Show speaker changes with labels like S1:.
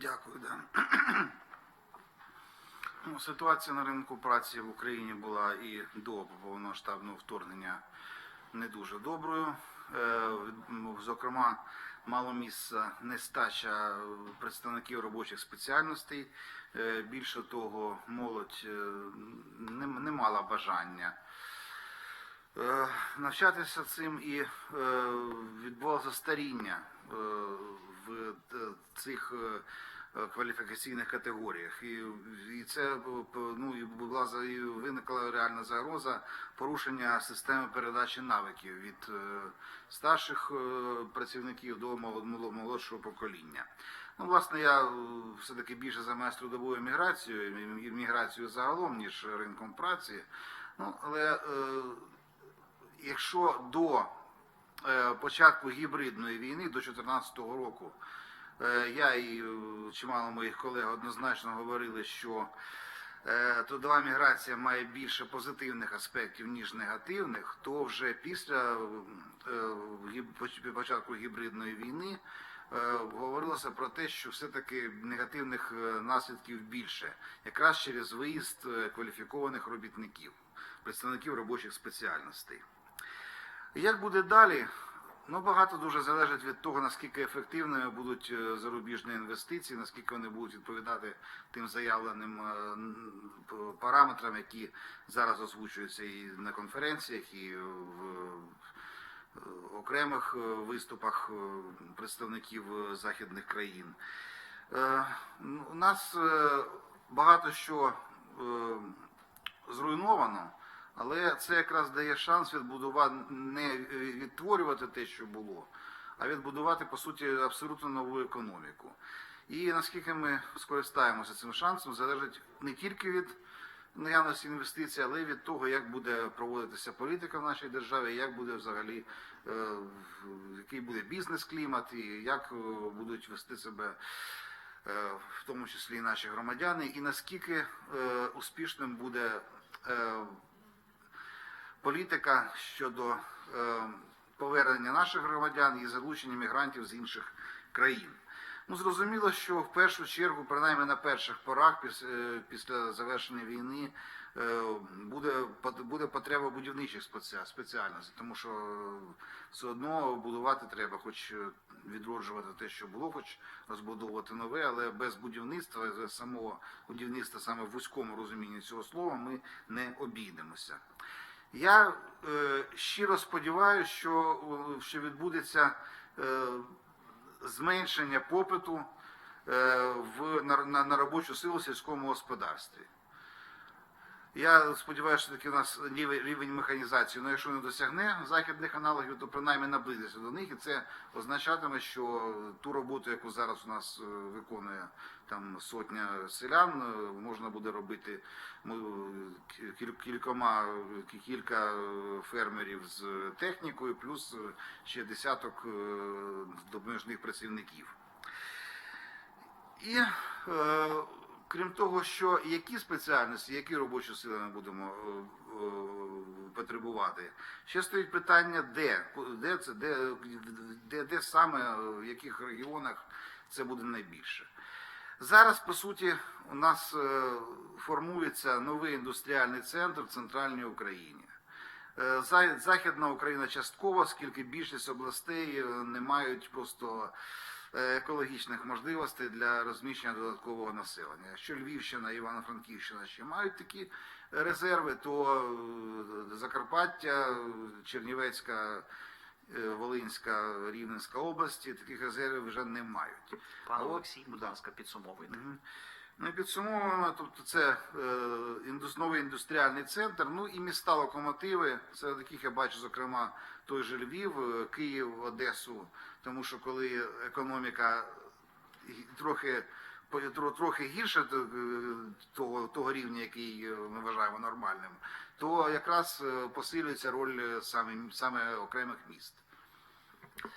S1: Дякую, да. Ну, ситуація на ринку праці в Україні була і до повномасштабного вторгнення не дуже доброю. Е, Зокрема, мало місця нестача представників робочих спеціальностей. Е, Більше того, молодь е, не, мала бажання навчатися цим і відбувалося старіння в е, цих е, е, кваліфікаційних категоріях. І, і це ну, і була за- і виникла реальна загроза порушення системи передачі навиків від старших працівників до молод- молод- молодшого покоління. Ну, власне, я е, все-таки більше займаюся трудовою міграцією і міграцією загалом, ніж ринком праці. Ну, але е, якщо до початку гібридної війни, до 2014 року, е, я і е, чимало моїх колег однозначно говорили, що е, трудова міграція має більше позитивних аспектів, ніж негативних, то вже після е, початку гібридної війни е, говорилося про те, що все-таки негативних е, наслідків більше, якраз через виїзд е, кваліфікованих робітників, представників робочих спеціальностей. Як буде далі? Ну, багато дуже залежить від того, наскільки ефективними будуть е, зарубіжні інвестиції, наскільки вони будуть відповідати тим заявленим е, параметрам, які зараз озвучуються і на конференціях, і в е, окремих виступах представників західних країн. У нас багато що зруйновано, але це якраз дає шанс відбудувати, не відтворювати те, що було, а відбудувати, по суті, абсолютно нову економіку. І наскільки ми скористаємося цим шансом, залежить не тільки від наявності інвестицій, але й від того, як буде проводитися політика в нашій державі, як буде взагалі, е, який буде бізнес-клімат, і як е, будуть вести себе е, в тому числі і наші громадяни, і наскільки е, успішним буде е, політика щодо е, повернення наших громадян і залучення мігрантів з інших країн. Ну, зрозуміло, що в першу чергу, принаймні на перших порах, е, після завершення війни, е, буде, буде потреба будівничих спеці- спеціальностей, тому що е, все одно будувати треба, хоч відроджувати те, що було, хоч розбудовувати нове, але без будівництва, без самого будівництва саме в вузькому розумінні цього слова, ми не обійдемося. Я е, щиро сподіваюся, що, що відбудеться е, зменшення попиту е, в, на, на, на робочу силу в сільському господарстві. Я сподіваюся, що таки у нас рівень, механізації, ну якщо не досягне західних аналогів, то принаймні наблизиться до них, і це означатиме, що ту роботу, яку зараз у нас е, виконує там сотня селян, е, можна буде робити ну, кількома кілька е, фермерів з технікою, плюс ще десяток допоміжних працівників. І крім того, що які спеціальності, які робочі сили ми будемо е, е, потребувати, ще стоїть питання, де, де це, де, де, де саме, в яких регіонах це буде найбільше. Зараз, по суті, у нас е, формується новий індустріальний центр в центральній Україні. Е, Західна Україна частково, оскільки більшість областей е, не мають просто е, екологічних можливостей для розміщення додаткового населення. Якщо Львівщина і Івано-Франківщина ще мають такі резерви, то е, Закарпаття, Чернівецька, е, Волинська, Рівненська області таких резервів вже не мають.
S2: Пане Олексій, будь ласка, підсумовуйте.
S1: Ну підсумовуємо, тобто це е, новий індустріальний центр, ну і міста локомотиви, серед яких я бачу, зокрема, той же Львів, е, Київ, Одесу, тому що коли економіка трохи трохи гірше то, е, того, того рівня, який ми вважаємо нормальним, то якраз посилюється роль саме, саме окремих міст.